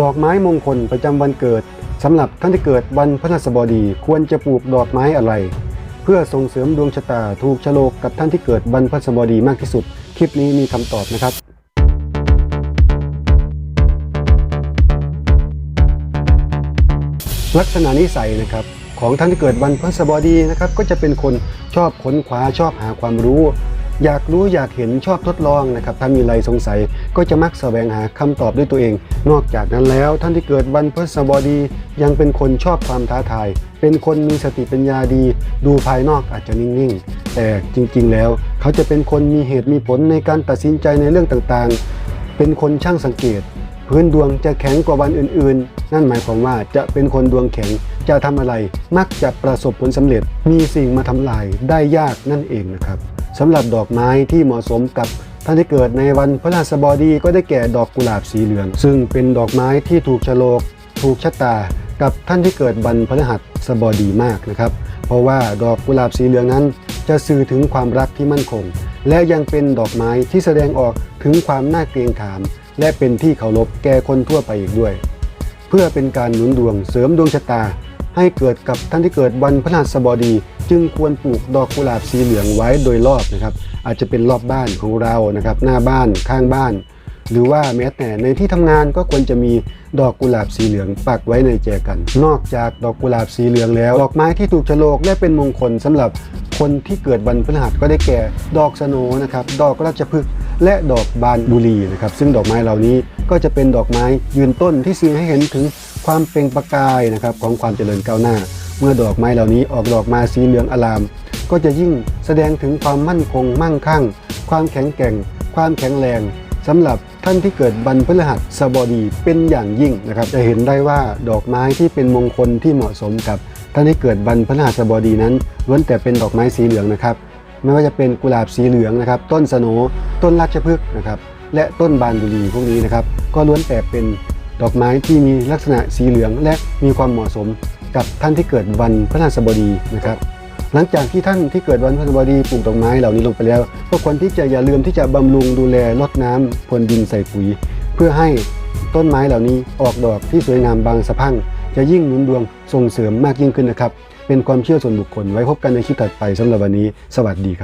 ดอกไม้มงคลประจำวันเกิดสำหรับท่านที่เกิดวันพฤหัสบดีควรจะปลูกดอกไม้อะไร เพื่อส่งเสริมดวงชะตาถูกชะโลกกับท่านที่เกิดวันพฤหัสบดีมากที่สุด คลิปนี้มีคำตอบนะครับลักษณะนิสัยนะครับของท่านที่เกิดวันพฤหัสบดีนะครับก็จะเป็นคนชอบค้นคว้าชอบหาความรู้ อยากรู้อยากเห็นชอบทดลองนะครับถ้ามีอะไรสงสัยก็จะมักแสวงหาคำตอบด้วยตัวเอง นอกจากนั้นแล้วท่านที่เกิดวันพฤหัสบดียังเป็นคนชอบความท้าทาย เป็นคนมีสติปัญญาดี ดูภายนอกอาจจะนิ่งๆ แต่จริงๆแล้ว เขาจะเป็นคนมีเหตุมีผลในการตัดสินใจในเรื่องต่างๆ เป็นคนช่างสังเกต พื้นดวงจะแข็งกว่าวันอื่นๆ นั่นหมายความว่าจะเป็นคนดวงแข็งจะทำอะไรมักจะประสบผลสำเร็จมีสิ่งมาทำลายได้ยากนั่นเองนะครับ สำหรับดอกไม้ที่เหมาะสมกับท่านที่เกิดในวันพฤหัสบดีก็ได้แก่ดอกกุหลาบสีเหลือง ซึ่งเป็นดอกไม้ที่ถูกชะโลก ถูกชะตา กับท่านที่เกิดวันพฤหัสบดีมากนะครับ เพราะว่าดอกกุหลาบสีเหลืองนั้น จะสื่อถึงความรักที่มั่นคง และยังเป็นดอกไม้ที่แสดงออกถึงความน่าเกรงขาม และเป็นที่เคารพแก่คนทั่วไปอีกด้วย เพื่อเป็นการหนุนดวงเสริมดวงชะตา ให้เกิดกับท่านที่เกิดวันพฤหัสบดี จึงควรปลูกดอกกุหลาบสีเหลืองไว้โดยรอบนะครับอาจจะเป็นรอบบ้านของเรานะครับหน้าบ้านข้างบ้าน หรือว่าแม้แต่ในที่ทำงานก็ควรจะมีดอกกุหลาบสีเหลืองปักไว้ในแจกัน นอกจากดอกกุหลาบสีเหลืองแล้ว ดอกไม้ที่ถูกฉลกและเป็นมงคลสำหรับคนที่เกิดวันพฤหัสก็ได้แก่ ดอกสโนนะครับดอกราชพฤกษ์และดอกบานบุรีนะครับซึ่งดอกไม้เหล่านี้ก็จะเป็นดอกไม้ยืนต้นที่สื่อให้เห็นถึง ความเปล่งประกายนะครับของความเจริญก้าวหน้า เมื่อดอกไม้เหล่านี้ออกดอกมาสีเหลืองอลาม ก็จะยิ่งแสดงถึงความมั่นคงมั่งคั่ง ความแข็งแกร่ง ความแข็งแรงสำหรับท่านที่เกิดวันพฤหัสบดีเป็นอย่างยิ่งนะครับ จะเห็นได้ว่าดอกไม้ที่เป็นมงคลที่เหมาะสมกับท่านที่เกิดวันพฤหัสบดีนั้นล้วนแต่เป็นดอกไม้สีเหลืองนะครับ ไม่ว่าจะเป็นกุหลาบสีเหลืองนะครับ ต้นสโนต้นราชพฤกษ์นะครับ และต้นบานบุรีพวกนี้นะครับ ก็ล้วนแต่เป็น ดอกไม้ที่มีลักษณะสีเหลืองและมีความเหมาะสมกับท่านที่เกิดวันพฤหัสบดีนะครับ หลังจากที่ท่านที่เกิดวันพฤหัสบดีปลูกดอกไม้เหล่านี้ลงไปแล้ว ก็ควรที่จะอย่าลืมที่จะบำรุงดูแลรดน้ำพรวนดินใส่ปุ๋ย เพื่อให้ต้นไม้เหล่านี้ออกดอกที่สวยงามบางสะพังจะยิ่งหนุนดวงส่งเสริมมากยิ่งขึ้นนะครับ เป็นความเชื่อส่วนบุคคลไว้พบกันในคลิปถัดไปสำหรับวันนี้ สวัสดีครับ